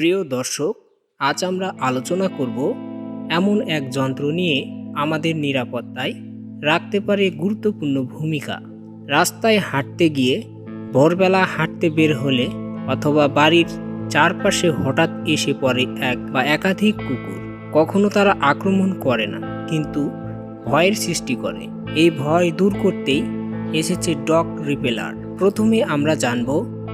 প্রিয় দর্শক, আজ আমরা আলোচনা করব এমন এক যন্ত্র নিয়ে আমাদের নিরাপত্তায় রাখতে পারে গুরুত্বপূর্ণ ভূমিকা। রাস্তায় হাঁটতে গিয়ে ভোরবেলা হাঁটতে বের হলে অথবা বাড়ির চারপাশে হঠাৎ এসে পড়ে এক বা একাধিক কুকুর। কখনো তারা আক্রমণ করে না, কিন্তু ভয়ের সৃষ্টি করে। এই ভয় দূর করতেই এসেছে ডগ রিপেলার। প্রথমে আমরা জানব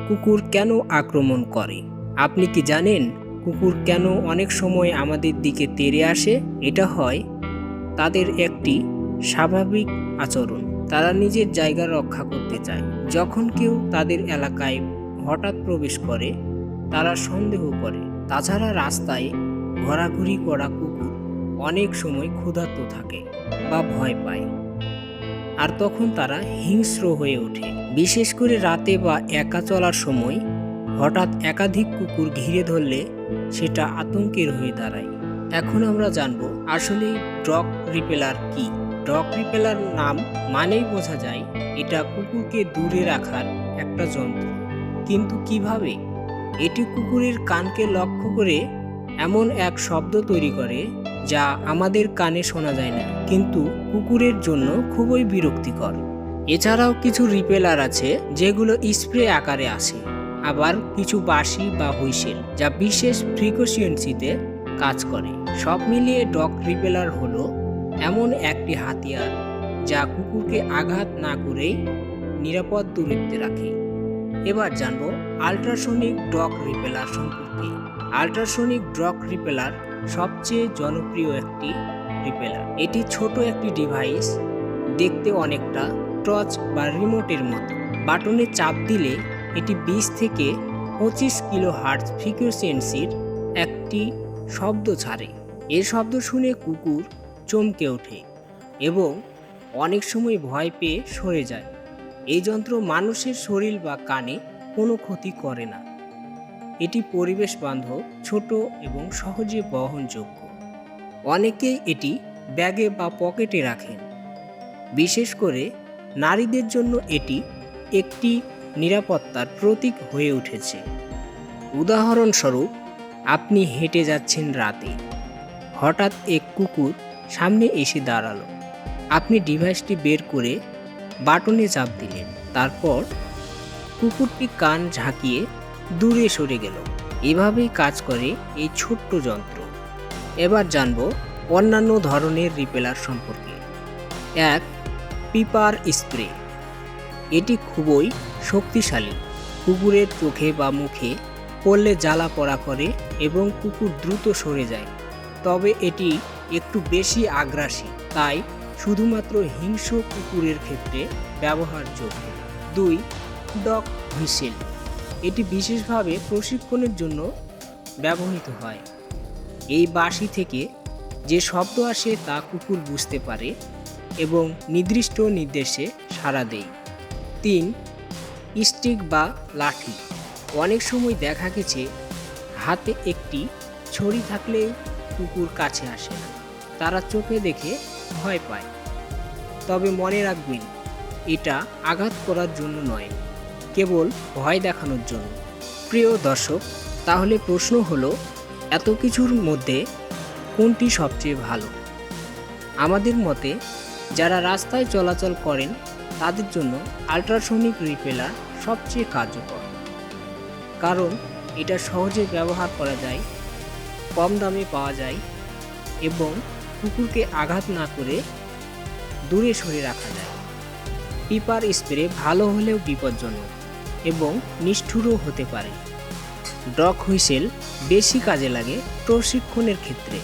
কুকুর কেন আক্রমণ করে। আপনি কি জানেন কুকুর কেন অনেক সময় আমাদের দিকে তেড়ে আসে? এটা হয় তাদের একটি স্বাভাবিক আচরণ। তারা নিজের জায়গা রক্ষা করতে চায়। যখন কেউ তাদের এলাকায় হঠাৎ প্রবেশ করে, তারা সন্দেহ করে। তাছাড়া রাস্তায় ঘোরাঘুরি করা কুকুর অনেক সময় ক্ষুধার্ত থাকে বা ভয় পায়। আর তখন তারা হিংস্র হয়ে ওঠে। বিশেষ করে রাতে বা একা চলার সময় হঠাৎ একাধিক কুকুর ঘিরে ধরলে সেটা আতঙ্কের হয়ে দাঁড়ায়। এখন আমরা জানব, আসলে ডগ রিপেলার কি? ডগ রিপেলার নাম মানেই বোঝা যায়, এটা কুকুরকে দূরে রাখার একটা যন্ত্র। কিন্তু কীভাবে? এটি কুকুরের কানকে লক্ষ্য করে এমন এক শব্দ তৈরি করে, যা আমাদের কানে শোনা যায় না, কিন্তু কুকুরের জন্য খুবই বিরক্তিকর। এছাড়াও কিছু রিপেলার আছে, যেগুলো স্প্রে আকারে আসে। আবার কিছু বাঁশি বা হুইসেল যা বিশেষ ফ্রিকোয়েন্সিতে কাজ করে। সব মিলিয়ে ডগ রিপেলার হলো এমন একটি হাতিয়ার যা কুকুরকে আঘাত না করেই নিরাপদ দূরত্বে রাখে। এবার জানব আল্ট্রাসনিক ডগ রিপেলার সম্পর্কে। আল্ট্রাসনিক ডগ রিপেলার সবচেয়ে জনপ্রিয় একটি রিপেলার এটি ছোট একটি ডিভাইস দেখতে অনেকটা টর্চ বা রিমোটের মতো। বাটনে চাপ দিলে এটি বিশ থেকে পঁচিশ কিলো হার্টস ফ্রিকোয়েন্সির একটি শব্দ ছাড়ে। এর শব্দ শুনে কুকুর চমকে ওঠে এবং অনেক সময় ভয় পেয়ে সরে যায়। এই যন্ত্র মানুষের শরীর বা কানে কোনো ক্ষতি করে না। এটি পরিবেশ বান্ধব, ছোট এবং সহজে বহনযোগ্য। অনেকেই এটি ব্যাগে বা পকেটে রাখেন। বিশেষ করে নারীদের জন্য এটি একটি নিরাপত্তার প্রতীক হয়ে উঠেছে। উদাহরণস্বরূপ, আপনি হেঁটে যাচ্ছেন রাতে। হঠাৎ এক কুকুর সামনে এসে দাঁড়াল। আপনি ডিভাইসটি বের করে বাটনে চাপ দিলেন। তারপর কুকুরটি কান ঝাঁকিয়ে দূরে সরে গেল। এভাবেই কাজ করে এই ছোট্ট যন্ত্র। এবার জানব অন্যান্য ধরনের রিপেলার সম্পর্কে। এক, পিপার স্প্রে। এটি খুবই শক্তিশালী। কুকুরের চোখে বা মুখে পড়লে জ্বালা পড়া করে এবং কুকুর দ্রুত সরে যায়। তবে এটি একটু বেশি আগ্রাসী, তাই শুধুমাত্র হিংস্র কুকুরের ক্ষেত্রে ব্যবহারযোগ্য। দুই ডগ হুইসেল এটি বিশেষভাবে প্রশিক্ষণের জন্য ব্যবহৃত হয়। এই বাঁশি থেকে যে শব্দ আসে তা কুকুর বুঝতে পারে এবং নির্দিষ্ট নির্দেশে সাড়া দেয়। তিন, স্টিক বা লাঠি। অনেক সময় দেখা গেছে, হাতে একটি ছড়ি থাকলেই কুকুর কাছে আসে না। তারা চোখে দেখে ভয় পায়। তবে মনে রাখবেন, এটা আঘাত করার জন্য নয়, কেবল ভয় দেখানোর জন্য। প্রিয় দর্শক, তাহলে প্রশ্ন হলো, এত কিছুর মধ্যে কোনটি সবচেয়ে ভালো? আমাদের মতে, যারা রাস্তায় চলাচল করেন তাদের জন্য আল্ট্রাসনিক রিপেলার সবচেয়ে কার্যকর। কারণ এটা সহজে ব্যবহার করা যায়, কম দামে পাওয়া যায় এবং কুকুরকে আঘাত না করে দূরে সরে রাখা যায়। পিপার স্প্রে ভালো হলেও বিপজ্জনক এবং নিষ্ঠুরও হতে পারে। ডগ হুইসেল বেশি কাজে লাগে প্রশিক্ষণের ক্ষেত্রে।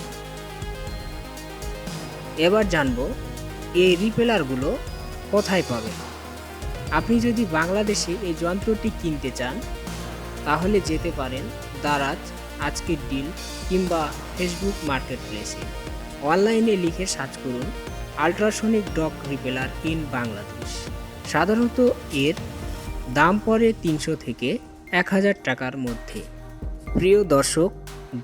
এবার জানব, এই রিপেলারগুলো কোথায় পাবেন? আপনি যদি বাংলাদেশে এই যন্ত্রটি কিনতে চান, তাহলে যেতে পারেন দারাজ, আজকের ডিল, কিংবা ফেসবুক মার্কেট প্লেসে অনলাইনে লিখে সার্চ করুন ultrasonic dog repeller in Bangladesh. সাধারণত এর দাম পড়ে তিনশো থেকে এক হাজার টাকার মধ্যে। প্রিয় দর্শক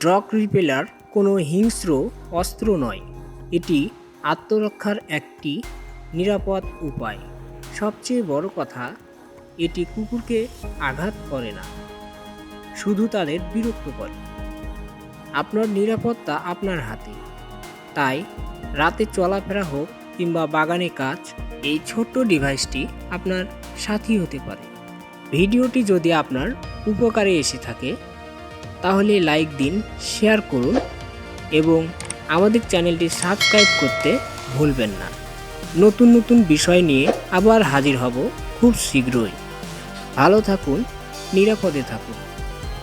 ডগ রিপেলার কোনো হিংস্র অস্ত্র নয়। এটি আত্মরক্ষার একটি নিরাপদ উপায়। সবচেয়ে বড় কথা, এটি কুকুরকে আঘাত করে না। শুধু তাদের বিরক্ত করে। আপনার নিরাপত্তা আপনার হাতে। তাই, রাতে চলাফেরা হোক কিংবা বাগানে কাজ, এই ছোট্ট ডিভাইসটি আপনার সাথী হতে পারে। ভিডিওটি যদি আপনার উপকারে এসে থাকে, তাহলে লাইক দিন, শেয়ার করুন এবং আমাদের চ্যানেলটি সাবস্ক্রাইব করতে ভুলবেন না। নতুন নতুন বিষয় নিয়ে আবার হাজির হব খুব শীঘ্রই। ভালো থাকুন নিরাপদে থাকুন।